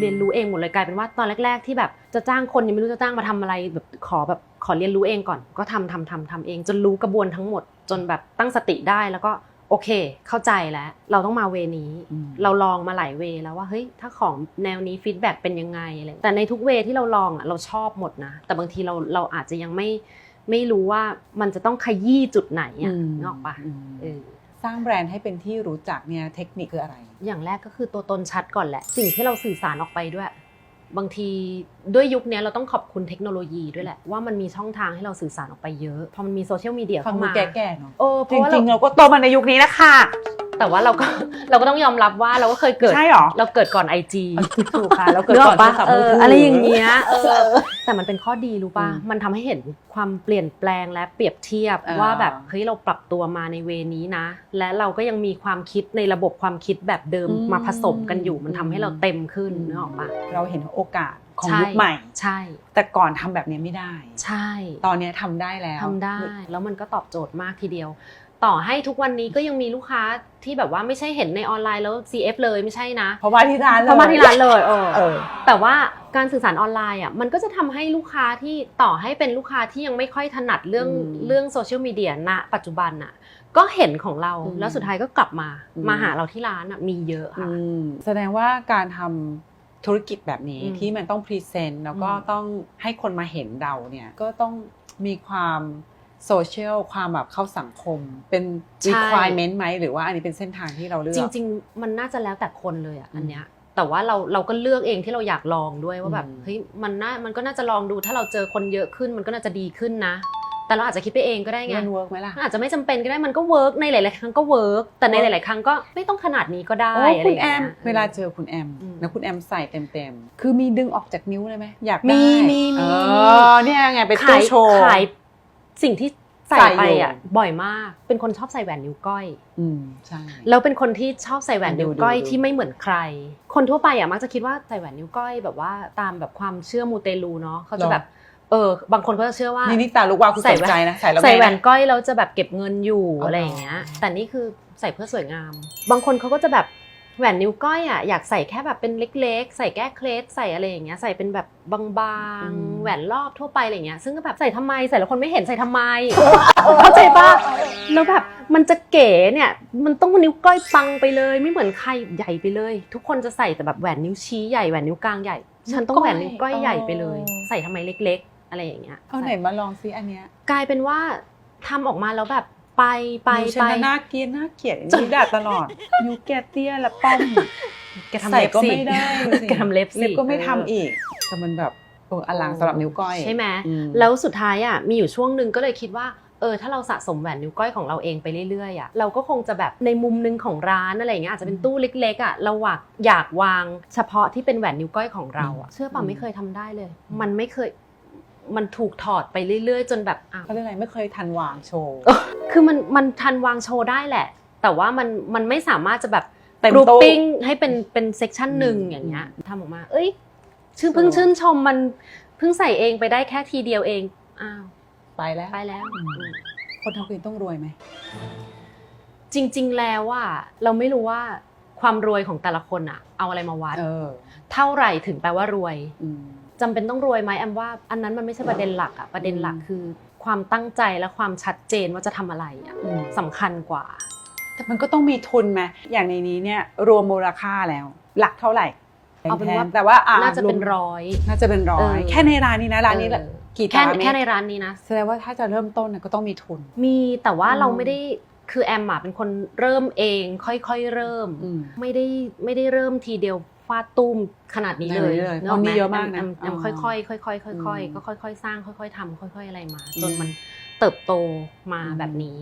เรียนรู้เองหมดเลยกลายเป็นว่าตอนแรก ๆ ที่แบบจะจ้างคนยังไม่รู้จะจ้างมาทำอะไรแบบขอแบบขอเรียนรู้เองก่อน ก็ทำทำทำทำเอง จนรู้กระบวนทั้งหมดจนแบบตั้งสติได้แล้วก็โอเค เข้าใจแล้ว เราต้องมาเวนี้อืมเราลองมาหลายเวแล้วว่าเฮ้ยถ้าของแนวนี้ฟีดแบ็กเป็นยังไงอะไรแต่ในทุกเวที่เราลองอะเราชอบหมดนะ แต่บางทีเราเราอาจจะยังไม่ไม่รู้ว่ามันจะต้องขยี้จุดไหนอะนึกออกปะอืมเออ สร้างแบรนด์ให้เป็นที่รู้จักเนี่ยเทคนิคคืออะไร อย่างแรกก็คือตัวตนชัดก่อนแหละ สิ่งที่เราสื่อสารออกไปด้วย บางทีด้วยยุคนี้เราต้องขอบคุณเทคโนโลยีด้วยแหละ ว่ามันมีช่องทางให้เราสื่อสารออกไปเยอะ พอมันมีโซเชียลมีเดียฟังเข้าดูมาแก่ๆเนาะเออเพจราะว่าริเรางๆเราก็โตมาในยุคนี้นะคะ แต่ว่าเราก็เราก็ต้องยอมรับว่าเราก็เคยเกิดใช่หรอเราเกิดก่อนไอจีถูกค่ะเราเกิดเรื่องก่อนปะโทรศัพท์เอมืออถือะไรอย่างเงี้ยเออแต่มันเป็นข้อดีรู้ป่ะอืมมันทำให้เห็นความเปลี่ยนแปลงและเปรียบเทียบอ่าว่าแบบเฮ้ยเราปรับตัวมาในเวนี้นะ และเราก็ยังมีความคิดในระบบความคิดแบบเดิมอืมมาผสมกันอยู่มันทำให้เราเต็มขึ้นนึกออกปะเราเห็นโอกาสของใช่ยุคใหม่ใช่ แต่ก่อนทำแบบนี้ไม่ได้ ใช่ ตอนเนี้ยทำได้แล้วทำได้ แล้วมันก็ตอบโจทย์มากทีเดียว ต่อให้ทุกวันนี้ก็ยังมีลูกค้าที่แบบว่าไม่ใช่เห็นในออนไลน์แล้ว CF เลยไม่ใช่นะเพราะว่าที่ร้านเลยเข้ามาที่ร้านเลยเออเออ แต่ว่าการสื่อสารออนไลน์อะมันก็จะทำให้ลูกค้าที่ต่อให้เป็นลูกค้าที่ยังไม่ค่อยถนัดเรื่องอืมเรื่องโซเชียลมีเดียณปัจจุบันอะก็เห็นของเราอืมแล้วสุดท้ายก็กลับมาอืม มาหาเราที่ร้านอะมีเยอะค่ะ อืมแสดงว่าการทำธุรกิจแบบนี้อืมที่มันต้องพรีเซนต์แล้วก็อืม ต้องให้คนมาเห็นเราเนี่ยก็ต้องมีความ โซเชียลความแบบเข้าสังคม เป็น requirement ไหมหรือว่าอันนี้เป็นเส้นทางที่เราเลือก จริง ๆ มันน่าจะแล้วแต่คนเลยอะอืมอันเนี้ยแต่ว่าเราเราก็เลือกเองที่เราอยากลองด้วยว่าแบบอืม เฮ้ยมันน่ามันก็น่าจะลองดูถ้าเราเจอคนเยอะขึ้นมันก็น่าจะดีขึ้นนะ แต่เราอาจจะคิดไปเองก็ได้ไง มันเวิร์กไหมล่ะ มันอาจจะไม่จำเป็นก็ได้มันก็เวิร์กในหลาย ๆ ครั้งก็เวิร์กแต่ในหลาย ๆ ครั้งก็ไม่ต้องขนาดนี้ก็ได้โอ้อะไรคุอณย่างแอเงี้ย ม เวลาเจอคุณแอมอืมแล้วคุณแอมใส่เต็มๆ คือมีดึงออกจากนิ้วเลยไหมอยากมีได้มีมี เออเนี่ยไงเป็นขาตู้ยโชว์ ขาย สิ่งที่ใส่ใส่ไปอยู่อะบ่อยมาก เป็นคนชอบใส่แหวนนิ้วก้อยอืมใช่แล้วเป็นคนที่ชอบใส่แหวนนิ้วก้อยดูดูที่ไม่เหมือนใคร คนทั่วไปอะมักจะคิดว่าใส่แหวนนิ้วก้อยแบบว่าตามแบบความเชื่อมูเตลูเนาะเขาจะแบบเออ บางคนก็จะเชื่อว่านี่นี่ตาลูกว่าคุณใส่สนแหวนใจนะใส่แล้วใส่แหวม่นก้อยแล้วจะแบบเก็บเงินอยู่อ๋อออะไรอย่างเงี้ย แต่นี่คือใส่เพื่อสวยงาม บางคนเขาก็จะแบบ แหวนนิ้วก้อยอะอยากใส่แค่แบบเป็นเล็กๆ ใส่แก้เคล็ดใส่อะไรอย่างเงี้ยใส่เป็นแบบบางๆ แหวนรอบทั่วไปอะไรอย่างเงี้ยซึ่งก็แบบใส่ทำไมใส่แล้วคนไม่เห็นใส่ทำไมเข้าใจปะแล้วแบบมันจะเก๋เนี่ยมันต้องนิ้วก้อยปังไปเลย ไม่เหมือนใครใหญ่ไปเลย ทุกคนจะใส่แต่แบบแหวนนิ้วชี้ใหญ่แหวนนิ้วกลางใหญ่ ฉันต้องแหวนนิ้วก้อยใหญ่ไปเลย ใส่ทำไมเล็ก ๆ อะไรอย่างเงี้ยเอาไหนมาลองซิอันเนี้ยกลายเป็นว่าทำออกมาแล้วแบบ ไปไปนิ้วฉัไปนน่ะน่าเกลียดน่าเกลียดนิ้วด่าตลอดนิ้วแกเตี้ยและป้อมแกทำใส่เล็บก็สิไม่ได้ดูสิแกทำเล็บสิเล็บก็ไม่ทำเอีกแต่มันแบบเอออลังสำหรับนิ้วก้อยใช่ไหมอืมแล้วสุดท้ายอะมีอยู่ช่วงหนึ่งก็เลยคิดว่าเออถ้าเราสะสมแหวนนิ้วก้อยของเราเองไปเรื่อยๆอะเราก็คงจะแบบในมุมหนึงของร้านอะไรอย่างเงี้ยอาจจะเป็นตู้เล็กๆอะเราอยากอยากวางเฉพาะที่เป็นแหวนนิ้วก้อยของเราอะเชื่อป่ะไม่เคยทำได้เลย มันไม่เคยมันถูกถอดไปเรื่อยๆ จนแบบอ้าวเขาเรียกอะไรไม่เคยทันวางโชว์ คือมันมันทันวางโชว์ได้แหละ แต่ว่ามันมันไม่สามารถจะแบบเต็มกรุ๊ปตู้ ปิ้งให้เป็นเป็นเซกชันหนึ่งอืมอย่างเงี้ยทำออกมา เอ้ย ชื่อเพิ่งชื่นชมมันเพิ่งใส่เองไปได้แค่ทีเดียวเองอ้าวไปแล้ว ไปแล้ว อืมอืมคนทำกินต้องรวยไหม จริง ๆ แล้วว่าเราไม่รู้ว่าความรวยของแต่ละคนอะเอาอะไรมาวัด เออ เท่าไหร่ถึงแปลว่ารวย อืม จำเป็นต้องรวยไหมแอมว่าอันนั้นมันไม่ใช่ประเด็นหลักอะประเด็นหลักอืมคือ ความตั้งใจและความชัดเจนว่าจะทำอะไรอะอืมสำคัญกว่า แต่มันก็ต้องมีทุนไหมอย่างในนี้เนี่ยรวมมูลค่าแล้ว หลักเท่าไหร่เอาเป็นว่าแต่ว่าอ่น่าจะเป็นวมร้อยน่าจะเป็นร้อเอยอแค่ในร้านนี้นะร้านนี้เออกี่แค่ตารางเมแค่ตในรร้านนี้นะแสดงว่าถ้าจะเริ่มต้นน่ะก็ต้องมีทุน มีแต่ว่าอืมเราไม่ได้คือแอมอะเป็นคนเริ่มเอง ค่อยๆเริ่มอืมไม่ได้ไม่ได้เริ่มทีเดียว ฟาดตุ้มขนาดนี้เลยไม่เลยนึกออกไหเพราะมีเยอะมากนะแอมแอมอ๋อค่อยๆค่อยๆค่อยๆค่อยอืมๆก็ค่อยๆสร้างค่อยๆทำค่อยๆอะไรมาอืมจนมันเติบโตมาอืมแบบนี้